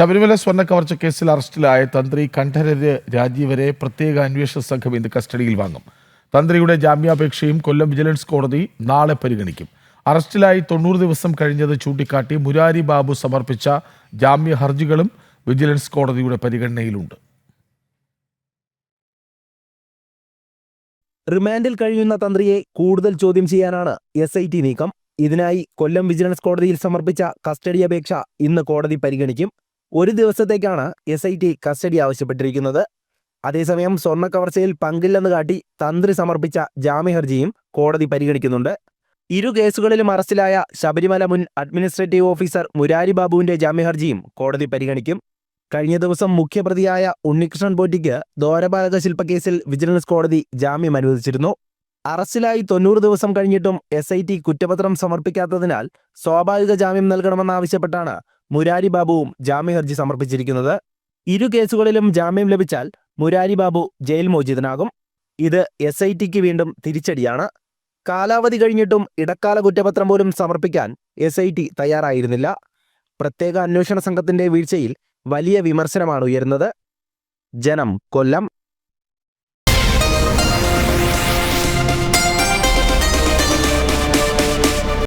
ശബരിമല സ്വർണ കവർച്ച കേസിൽ അറസ്റ്റിലായ തന്ത്രി കണ്ഠരര് രാജീവരെ പ്രത്യേക അന്വേഷണ സംഘം ഇന്ന് കസ്റ്റഡിയിൽ വാങ്ങും. തന്ത്രിയുടെ ജാമ്യാപേക്ഷയും കൊല്ലം വിജിലൻസ് കോടതി നാളെ പരിഗണിക്കും. അറസ്റ്റിലായി തൊണ്ണൂറ് ദിവസം കഴിഞ്ഞത് ചൂണ്ടിക്കാട്ടി മുരാരി ബാബു സമർപ്പിച്ച ജാമ്യ ഹർജികളും വിജിലൻസ് കോടതിയുടെ പരിഗണനയിലുണ്ട്. റിമാൻഡിൽ കഴിയുന്ന തന്ത്രിയെ കൂടുതൽ ചോദ്യം ചെയ്യാനാണ് എസ് നീക്കം. ഇതിനായി കൊല്ലം വിജിലൻസ് കോടതിയിൽ സമർപ്പിച്ച കസ്റ്റഡി അപേക്ഷ ഇന്ന് കോടതി പരിഗണിക്കും. ഒരു ദിവസത്തേക്കാണ് എസ് ഐ ടി കസ്റ്റഡി ആവശ്യപ്പെട്ടിരിക്കുന്നത്. അതേസമയം സ്വർണ കവർച്ചയിൽ പങ്കില്ലെന്ന് കാട്ടി തന്ത്രി സമർപ്പിച്ച ജാമ്യഹർജിയും കോടതി പരിഗണിക്കുന്നുണ്ട്. ഇരു കേസുകളിലും അറസ്റ്റിലായ ശബരിമല മുൻ അഡ്മിനിസ്ട്രേറ്റീവ് ഓഫീസർ മുരാരി ബാബുവിന്റെ ജാമ്യഹർജിയും കോടതി പരിഗണിക്കും. കഴിഞ്ഞ ദിവസം മുഖ്യപ്രതിയായ ഉണ്ണികൃഷ്ണൻ പോറ്റിക്ക് ദ്വാരപാലക ശില്പക്കേസിൽ വിജിലൻസ് കോടതി ജാമ്യം അനുവദിച്ചിരുന്നു. അറസ്റ്റിലായി തൊണ്ണൂറ് ദിവസം കഴിഞ്ഞിട്ടും എസ് ഐ ടി കുറ്റപത്രം സമർപ്പിക്കാത്തതിനാൽ സ്വാഭാവിക ജാമ്യം നൽകണമെന്നാവശ്യപ്പെട്ടാണ് മുരാരി ബാബുവും ജാമ്യഹർജി സമർപ്പിച്ചിരിക്കുന്നത്. ഇരു കേസുകളിലും ജാമ്യം ലഭിച്ചാൽ മുരാരി ബാബു ജയിൽ മോചിതനാകും. ഇത് എസ് ഐ ടിക്ക് വീണ്ടും തിരിച്ചടിയാണ്. കാലാവധി കഴിഞ്ഞിട്ടും ഇടക്കാല കുറ്റപത്രം പോലും സമർപ്പിക്കാൻ എസ് ഐ ടി തയ്യാറായിരുന്നില്ല. പ്രത്യേക അന്വേഷണ സംഘത്തിന്റെ വീഴ്ചയിൽ വലിയ വിമർശനമാണ് ഉയരുന്നത്. ജനം കൊല്ലം.